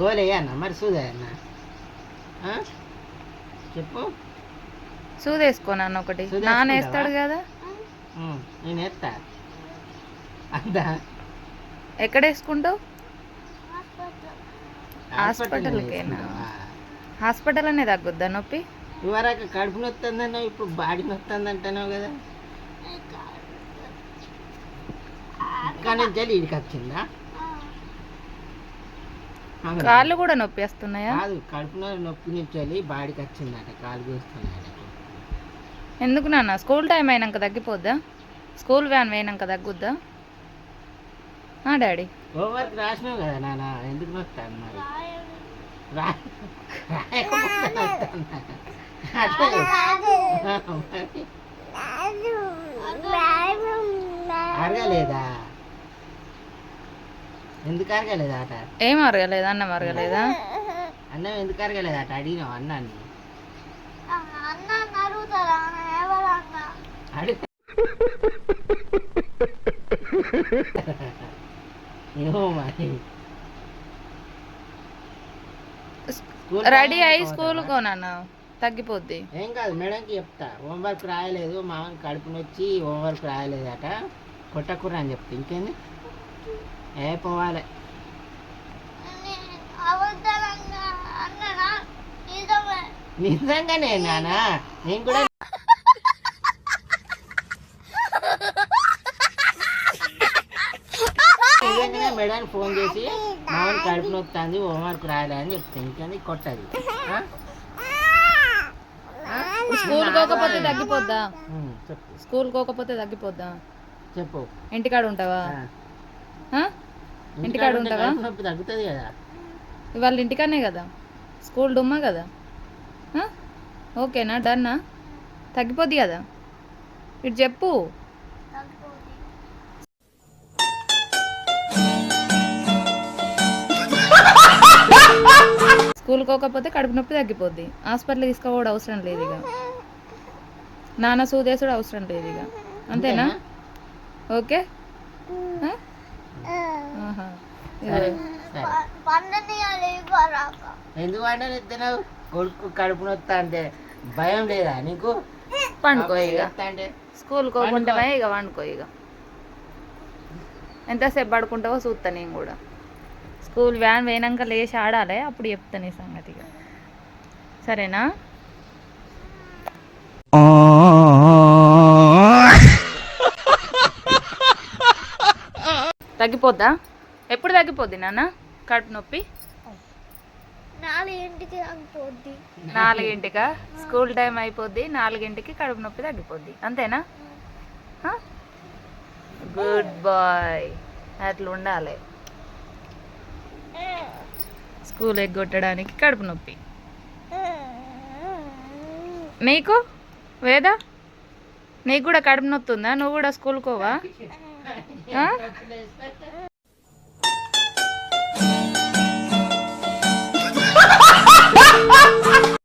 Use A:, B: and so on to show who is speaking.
A: గోలేయన్న మరి సూదయన్న చెప్పు.
B: సూదేసుకో నాన్న ఒకటి? వేస్తాడు కదా?
A: నేను ఎత్తా అందా
B: ఎక్కడ వేసుకుంటావు?
A: హాస్పిటల్
B: హాస్పిటల్కేనా? హాస్పిటల్ అనే తగ్గుద్దా నొప్పి?
A: ఇవరకు కడుపు నొత్తుందన్నావు ఇప్పుడు బాడీ నొత్తుంది అంటున్నావు కదా. వచ్చిందా?
B: కాళ్ళు కూడా నొప్పి వస్తున్నాయా
A: కాదు కడుపులో నొప్పి నుంచి వెళ్ళి బాడీకి వచ్చిందట కాలు కూస్తున్నాయట
B: ఎందుకు నాన్న? స్కూల్ టైం అయినాక తగ్గిపోద్దా? స్కూల్ వ్యాన్ పోయినాక తగ్గుద్దా? ఆ డాడీ.
A: హోంవర్క్ రాసినావు కదా నాన్న ఎందుకు నొస్తాను మరి? రా- అరగలేదా? ఎందుకు అరగలేదా అట
B: ఏం అరగలేదా అన్నం అరగలేదా?
A: అన్నం ఎందుకు అరగలేదా అట అడిగినావు అన్నాన్ని. ఏమో మరి.
B: రెడీ అయ్యి
A: అయిపోతుందా?
B: తగ్గిపోద్ది.
A: ఏం కాదు మేడంకి చెప్తా. హోంవర్క్ రాయలేదు మామని కడుపు నొచ్చి హోంవర్క్ రాయలేదట. కొట్టకూర అని చెప్తా. ఇంకేంది? ఏ పోవాలి. నిజంగానే నానా? నేను కూడా నిజంగానే మేడానికి ఫోన్ చేసి మామూలు కడుపు నొస్తుంది హోంవర్క్ రాయలే అని చెప్తాను ఇంకేంది? కొట్టది.
B: స్కూల్ కోకపోతే తగ్గిపోద్దా? స్కూల్ కోకపోతే తగ్గిపోద్దా?
A: చెప్పు.
B: ఇంటికాడ ఉంటావా? ఇంటికాడ
A: ఉంటే
B: ఉంటావా?
A: తగ్గుతుంది కదా.
B: ఇవాళ ఇంటికానే కదా? స్కూల్ డుమ్మా కదా? ఓకేనా? డన్నా? తగ్గిపోద్ది కదా? ఇటు చెప్పు. స్కూల్ కోకపోతే కడుపు నొప్పి తగ్గిపోద్ది. హాస్పిటల్ తీసుకోవడం అవసరం లేదు ఇక. నాన్న సూదేశుడు అవసరం లేదు ఇక. అంతేనా? ఓకే? ఆ? ఆహా.
A: సరే సరే.
C: పండుని లేవరాక
A: ఎందుకు వండని తిన్నావు కొడుకు కడుపు నొత్తా అంటే భయం లేదా నీకు?
B: పండుకో ఇక. స్కూల్ కోకుంటావా ఇక వండుకో ఇక. ఎంతసేపు పడుకుంటావో చూస్తా నేను కూడా. స్కూల్ వ్యాన్ పోయినాక లేచి ఆడాలి అప్పుడు చెప్తా నీ సంగతి ఇక. సరేనా? తగ్గిపోద్దా? ఎప్పుడు తగ్గిపోద్ది నాన్న? కడుపు నొప్పి?
C: నాలుగింటికి
B: నాలుగింటికా? స్కూల్ టైం అయిపోద్ది నాలుగింటికి కడుపు నొప్పి తగ్గిపోద్ది. అంతేనా? Good boy. అట్లా ఉండాలి. స్కూల్ ఎగ్గొట్టడానికి కడుపు నొప్పి. నీకు? వేదా? నీకు కూడా కడుపు నొత్తుందా నువ్వు కూడా స్కూల్కోవా